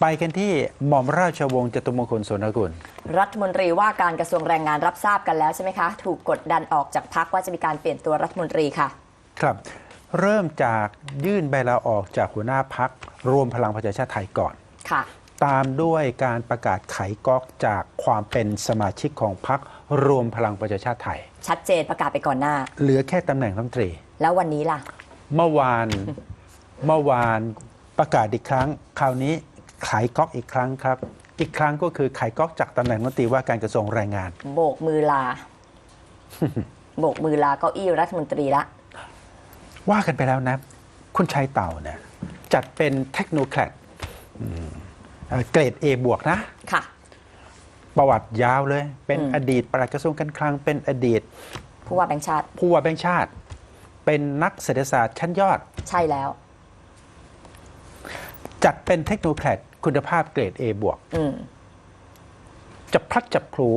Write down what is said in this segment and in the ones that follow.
ไปกันที่หม่อมราชวงศ์จตุมงคลโสนกุล รัฐมนตรีว่าการกระทรวงแรงงานรับทราบกันแล้วใช่ไหมคะ ถูกกดดันออกจากพักว่าจะมีการเปลี่ยนตัวรัฐมนตรีค่ะ ครับ เริ่มจากยื่นใบลาออกจากหัวหน้าพักรวมพลังประชาชาติไทยก่อน ค่ะ ตามด้วยการประกาศไขก๊อกจากความเป็นสมาชิกของพักรวมพลังประชาชาติไทย ชัดเจนประกาศไปก่อนหน้า เหลือแค่ตำแหน่งรัฐมนตรี แล้ววันนี้ล่ะ เมื่อวาน เมื่อวานประกาศอีกครั้ง คราวนี้ ไขก๊อกอีกครั้งครับ อีกครั้งก็คือไขก๊อกจากตำแหน่งรัฐมนตรีว่าการกระทรวงแรงงาน โบกมือลา โบกมือลาเก้าอี้รัฐมนตรีละ ว่ากันไปแล้วนะ คุณชัยเต่าเนี่ยจัดเป็นเทคโนแครดอืมเอ่อเกรด A บวกนะ ค่ะ ประวัติยาวเลย เป็นอืมอดีตปลัดกระทรวงการคลัง เป็นอดีต ผู้ว่าแบงค์ชาติ ผู้ว่าแบงค์ชาติ เป็นนักเศรษฐศาสตร์ชั้นยอด ใช่แล้ว จัดเป็นเทคโนแครด คุณภาพเกรด A บวกอืมจะพลัดจับผลู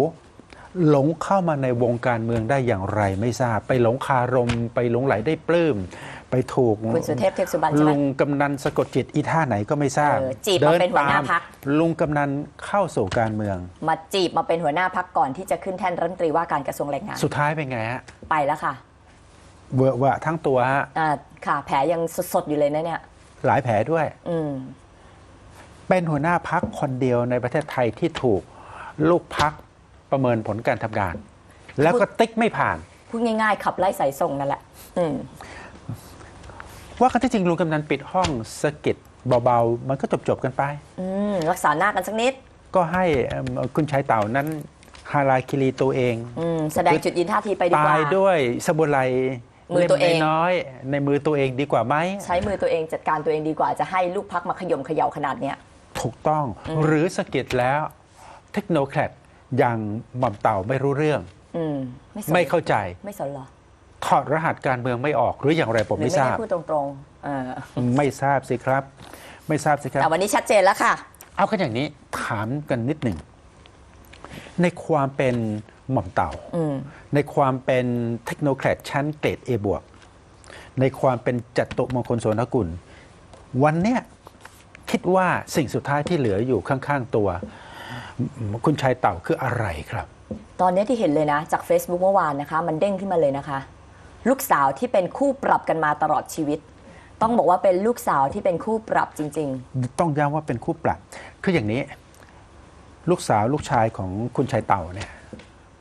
หลงเข้ามาในวงการเมืองได้อย่างไรไม่ทราบ ไปหลงคารม ไปหลงไหลได้ปลื้ม ไปถูกคุณสุเทพเทือกสุบรรณใช่ไหมลุงกำนันสะกดจิตอีท่าไหนก็ไม่ทราบเออจีบมาเป็นหัวหน้าพรรคลุงกำนันเข้าสู่การเมือง มาจีบมาเป็นหัวหน้าพักก่อนที่จะขึ้นแท่นรัฐมนตรีว่าการกระทรวงแรงงาน สุดท้ายเป็นไงฮะไปแล้วค่ะเวอะวะทั้งตัวฮะอ่าค่ะ แผลยังสดๆอยู่เลยนะเนี่ย หลายแผลด้วย อืม เป็นหัวหน้าพักคนเดียวในประเทศไทยที่ถูกลูกพักประเมินผลการทำงาน แล้วก็ติ๊กไม่ผ่าน พูดง่ายๆ ขับไล่สายส่งนั่นแหละอืมว่ากันที่จริงลุงกำนันปิดห้องสะกิดเบาๆ มันก็จบๆกันไป อืมรักษาหน้ากันสักนิด ก็ให้เอิ่มคุณชายเต่านั้นฮาราคิรีตัวเอง อืมแสดงจุดยืนท่าทีไปดีกตาว่า ยด้วยสมุไรมือตัวเองล่มน้อยๆในมือตัวเองดีกว่าไหม ใช้มือตัวเองจัดการตัวเองดีกว่าจะให้ลูกพักมาขยมเขย่าขนาดเนี้ย ถูกต้องหรือสะกิดแล้วเทคโนแครดอย่างหม่อมเต่าไม่รู้เรื่อง อืมไม่สนไม่เข้าใจไม่สนเหรอถอดรหัสการเมืองไม่ออกหรืออย่างไรผมหรือไม่ไม่ทราได้บ พูดตรงๆเออไม่ทราบสิครับ ไม่ทราบสิครับ แต่วันนี้ชัดเจนแล้วค่ะ เอากันอย่างนี้ถามกันนิดหนึ่ง ในความเป็นหม่อมเต่า อืม ในความเป็นเทคโนแครดชั้นเกรด A บวกในความเป็นจัตุมงคลโสนกุล วันเนี้ย คิดว่าสิ่งสุดท้ายที่เหลืออยู่ข้างๆตัว คุณชายเต่าคืออะไรครับ ตอนนี้ที่เห็นเลยนะ จาก Facebook เมื่อวานนะคะ มันเด้งขึ้นมาเลยนะคะ ลูกสาวที่เป็นคู่ปรับกันมาตลอดชีวิต ต้องบอกว่าเป็นลูกสาวที่เป็นคู่ปรับจริงต้องย้ำว่าเป็นคู่ปรับ คืออย่างนี้ ลูกสาวลูกชายของคุณชายเต่าเนี่ย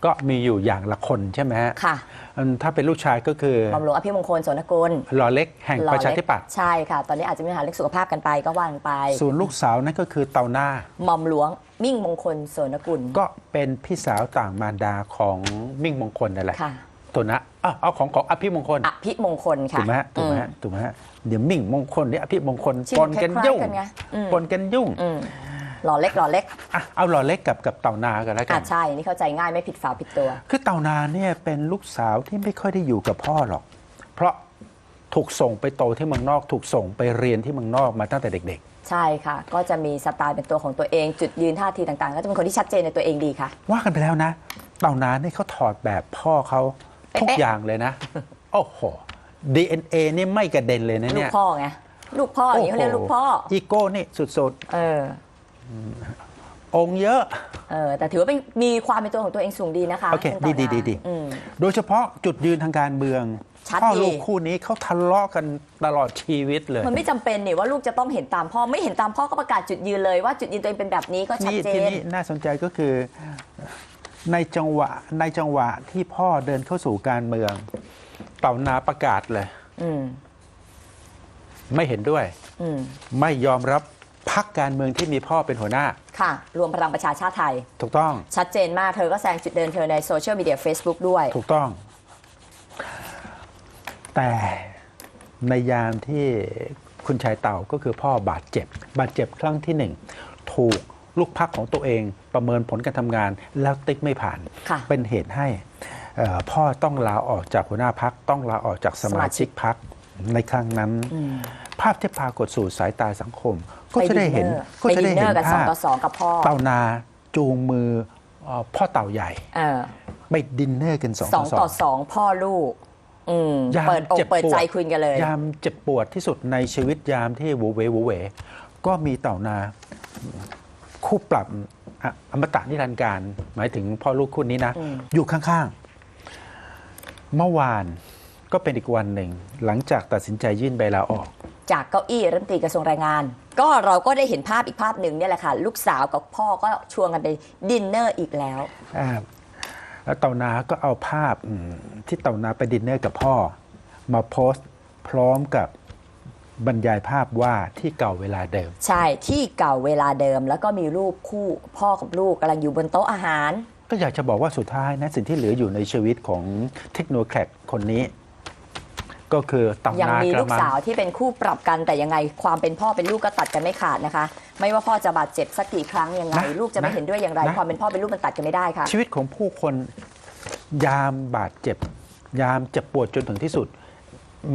ก็มีอยู่อย่างละคนใช่ไหมฮะๆค่ะอืมถ้าเป็นลูกชายก็คือหม่อมหลวงอภิมงคลโสนกุลหล่อเล็กแห่งประชาธิปัตย์ใช่ค่ะ ตอนนี้อาจจะมีปัญหาเรื่องสุขภาพกันไปก็ว่ากันไป ส่วนลูกสาวนั่นก็คือเต่าหน้าหม่อมหลวงมิ่งมงคลโสนกุลก็เป็นพี่สาวต่างมารดาของมิ่งมงคลนั่นแหละค่ะตัวนะอ้าวเอาของของอภิมงคล อภิมงคลค่ะถูกไหมฮะถูกไหมฮะถูกไหมฮะเดี๋ยวมิ่งมงคลเดี๋ยวอภิมงคลชื่อปนกันคล้ายๆยุ่งกันไงอืมปนกันยุ่งอืม หล่อเล็กหล่อเล็กอะเอาหล่อเล็กกับกับเต่านากันแล้วกัอะน ใช่ นี่เข้าใจง่ายไม่ผิดฝาผิดตัว คือเต่านาเนี่ยเป็นลูกสาวที่ไม่ค่อยได้อยู่กับพ่อหรอก เพราะถูกส่งไปโตที่เมืองนอก ถูกส่งไปเรียนที่เมืองนอกมาตั้งแต่เด็ก ใช่ค่ะ ก็จะมีสไตล์เป็นตัวของตัวเอง จุดยืนท่าทีต่างๆ ก็จะเป็นคนที่ชัดเจนในตัวเองดีค่ะ ๆ ว่ากันไปแล้วนะ เต่านาเนี่ยเขาถอดแบบพ่อเขาทุกเป๊ะๆ อย่างเลยนะ โอ้โห DNA นี่ไม่กระเด็นเลยนะลูเนี่กยพ่อไงลูกพ่ออย่างนี้เขาเรียกลูกพ่ออีโก้นี่สุดเออๆ องค์เยอะ เออแต่ถือว่าเป็นมีความเป็นตัวของตัวเองสูงดีนะคะโอเคณต่อดีนาดีดีอืม โดยเฉพาะจุดยืนทางการเมืองชัดพ่อดี ลูกคู่นี้เขาทะเลาะกันตลอดชีวิตเลยมันไม่จำเป็นนี่ว่าลูกจะต้องเห็นตามพ่อไม่เห็นตามพ่อก็ประกาศจุดยืนเลยว่าจุดยืนตัวเองเป็นแบบนี้ก็ชัดนี่เจที่นนี่น่าสนใจก็คือในจังหวะในจังหวะที่พ่อเดินเข้าสู่การเมือง เต่านาประกาศเลย อืม ไม่เห็นด้วย อืม ไม่ยอมรับ พักการเมืองที่มีพ่อเป็นหัวหน้า ค่ะ รวมพลังประชาชาติไทย ถูกต้อง ชัดเจนมากเธอก็แซงจุดเดินเธอในโซเชียลมีเดีย Facebook ด้วย ถูกต้อง แต่ในยามที่คุณชายเต่าก็คือพ่อบาดเจ็บ บาดเจ็บครั้งที่หนึ่งถูกลูกพักของตัวเองประเมินผลการทำงาน แล้วติ๊กไม่ผ่าน ค่ะ เป็นเหตุให้เอ่อพ่อต้องลาออกจากหัวหน้าพัก ต้องลาออกจากสมาชิกพักในครั้งนั้น อืม ภาพที่ปรากฏสู่สายตาสังคม ก็ไปจะได้เห็นดินเนอร์ก็ไปจะดิได้นเนเห็อนร์กันสอภางพต่อสองกับพ่อเต่านาจูงมือเอ่อพ่อเต่าใหญ่เออไปดินเนอร์กันสองสต่อองสอต่องสองพ่อลูกอืมยามเปิดอกเจ็บเปิดปวดใจคุยกันเลย ยามเจ็บปวดที่สุดในชีวิตยามที่หวูเวหวูเว ก็มีเต่านา คู่ปรับอะอมตะนิรันดร์การ หมายถึงพ่อลูกคู่นี้นะอืมอยู่ข้างๆ เมื่อวานก็เป็นอีกวันหนึ่ง หลังจากตัดสินใจยื่นใบลาออก จากเก้าอี้รัฐมนตรีกระทรวงแรงงาน ก็เราก็ได้เห็นภาพอีกภาพหนึ่งเนี่ยแหละค่ะ ลูกสาวกับพ่อก็ชวนกันไปดินเนอร์อีกแล้วอ่าแล้วเต่านาก็เอาภาพอืมที่เต่านาไปดินเนอร์กับพ่อ มาโพสต์พร้อมกับบรรยายภาพว่าที่เก่าเวลาเดิม ใช่ที่เก่าเวลาเดิม แล้วก็มีรูปคู่พ่อกับลูกกำลังอยู่บนโต๊ะอาหาร ก็อยากจะบอกว่าสุดท้ายนะสิ่งที่เหลืออยู่ในชีวิตของเทคโนแครกคนนี้ ก็คือตำยังนานมีกลูระกมัง สาวที่เป็นคู่ปรับกันแต่ยังไงความเป็นพ่อเป็นลูกก็ตัดกันไม่ขาดนะคะ ไม่ว่าพ่อจะบาดเจ็บสักกี่ครั้งยังไง นะลูกจะไม่นะเห็นด้วยอย่างไร นะ ความเป็นพ่อเป็นลูกมันตัดกันไม่ได้ค่ะ ชีวิตของผู้คนยามบาดเจ็บ ยามเจ็บปวดจนถึงที่สุด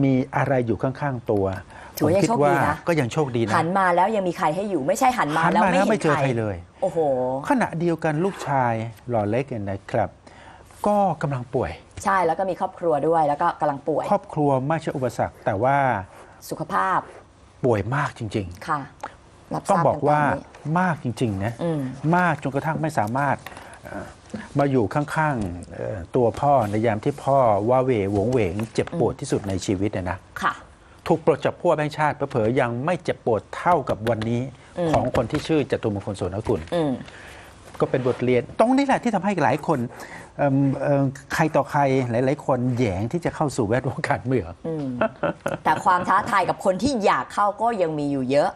มีอะไรอยู่ข้าง ๆ ตัวถือว่ายังคิดโชคดีว่านะ ก็ยังโชคดีนะหันมาแล้วยังมีใครให้อยู่ไม่ใช่หันมาหันแล้วมาไม่แล้วเห็ไม่นเจอใคใครรเลย โอ้โห ขณะเดียวกันลูกชายหล่อเล็กเนี่ยนะครับ ก็กำลังป่วย ใช่แล้วก็มีครอบครัวด้วยแล้วก็กำลังป่วยครอบครัวไม่ใช่อุปสรรค แต่ว่าสุขภาพป่วยมากจริง ค่ะ รับๆต้องทราบอกว่ากันตมนี้มากจริงๆนะอืมมากจนกระทั่งไม่สามารถเอ่อมาอยู่ข้างๆเอ่อตัวพ่อในยามที่พ่อว่าเหวหวงเหวงเจ็บปวดที่สุดในชีวิตเนี่ยนะ ค่ะ ถูกปลดจากพวกแบงค์ชาติเผลอๆยังไม่เจ็บปวดเท่ากับวันนี้อืม ของคนที่ชื่อจตุมงคลโสนกุล อืม ก็เป็นบทเรียน ตรงนี้แหละที่ทำให้หลายคนเอิ่มเอิ่ม ใครต่อใครหลาย ๆ คนแยงที่จะเข้าสู่แวดวงการเมืองแต่ความท้าทายกับคนที่อยากเข้าก็ยังมีอยู่เยอะ